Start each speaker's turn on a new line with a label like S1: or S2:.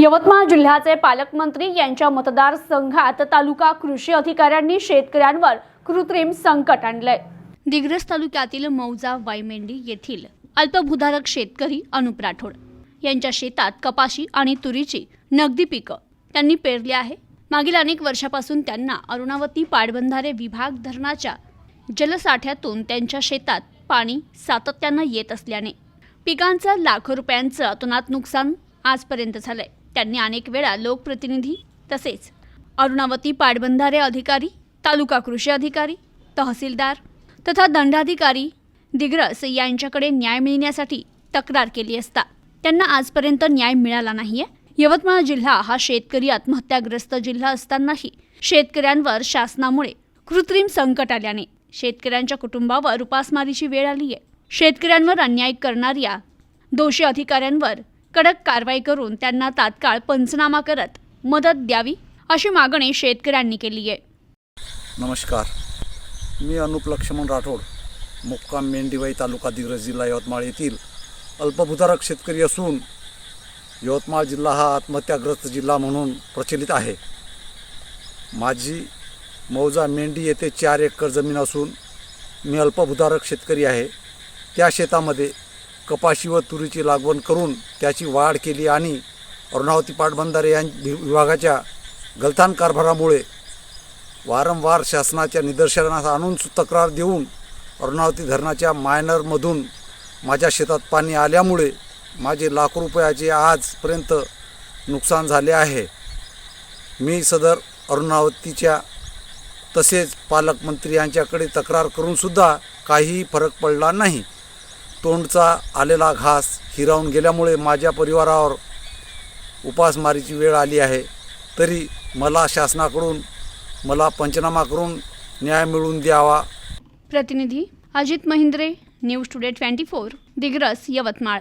S1: यवतमाळ जिल्ह्याचे पालकमंत्री यांच्या मतदारसंघात तालुका कृषी अधिकाऱ्यांनी शेतकऱ्यांवर कृत्रिम संकट आणलंय. दिग्रस तालुक्यातील मौजा वायमेंडी येथील अल्पभूधारक शेतकरी अनुप राठोड यांच्या शेतात कपाशी आणि तुरीची नगदी पिकं त्यांनी पेरली आहे. मागील अनेक वर्षापासून त्यांना अरुणावती पाटबंधारे विभाग धरणाच्या जलसाठ्यातून त्यांच्या शेतात पाणी सातत्यानं येत असल्याने पिकांचं लाखो रुपयांचं अतोनात नुकसान आजपर्यंत झालंय. त्यांनी अनेक वेळा लोकप्रतिनिधी तसेच अरुणावती पाटबंधारे अधिकारी तालुका कृषी अधिकारी तहसीलदार तथा दंडाधिकारी दिग्रस यांच्याकडे न्याय मिळण्यासाठी तक्रार केली असता त्यांना आजपर्यंत न्याय मिळाला नाहीये. यवतमाळ जिल्हा हा शेतकरी आत्महत्याग्रस्त जिल्हा असतानाही शेतकऱ्यांवर शासनामुळे कृत्रिम संकट आल्याने शेतकऱ्यांच्या कुटुंबावर उपासमारीची वेळ आली आहे शेतकऱ्यांवर अन्याय करणाऱ्या दोषी अधिकाऱ्यांवर कडक कारवाई करून त्यांना तात्काळ पंचनामा करत मदत द्यावी अशी मागणी शेतकऱ्यांनी केली आहे.
S2: नमस्कार. मी अनुप लक्ष्मण राठोड मुक्काम मेंढीवाई तालुका दिग्रज जिल्हा यवतमाळ येथील अल्पभूधारक शेतकरी असून यवतमाळ जिल्हा हा आत्महत्याग्रस्त जिल्हा म्हणून प्रचलित आहे. माझी मौजा मेंढी येथे चार एकर जमीन असून मी अल्पभूधारक शेतकरी आहे. त्या शेतामध्ये कपाशी व तुरीची लागवण करून त्याची वाढ केली आणि अरुणावती पाटबंधारे यां विभागाच्या गलथान कारभारामुळे वारंवार शासनाच्या निदर्शनास आणून सु- तक्रार देऊन अरुणावती धरणाच्या मायनरमधून माझ्या शेतात पाणी आल्यामुळे माझे लाखो रुपयाचे आजपर्यंत नुकसान झाले आहे. मी सदर अरुणावतीच्या तसेच पालकमंत्री यांच्याकडे तक्रार करूनसुद्धा काहीही फरक पडला नाही. तोंडचा आलेला घास हिरावून गेल्यामुळे माझ्या परिवारावर उपासमारीची वेळ आली आहे. तरी मला शासनाकडून मला पंचनामा करून न्याय मिळवून द्यावा.
S1: प्रतिनिधी Ajit Mahindre news today twenty four Digras Yavatmal.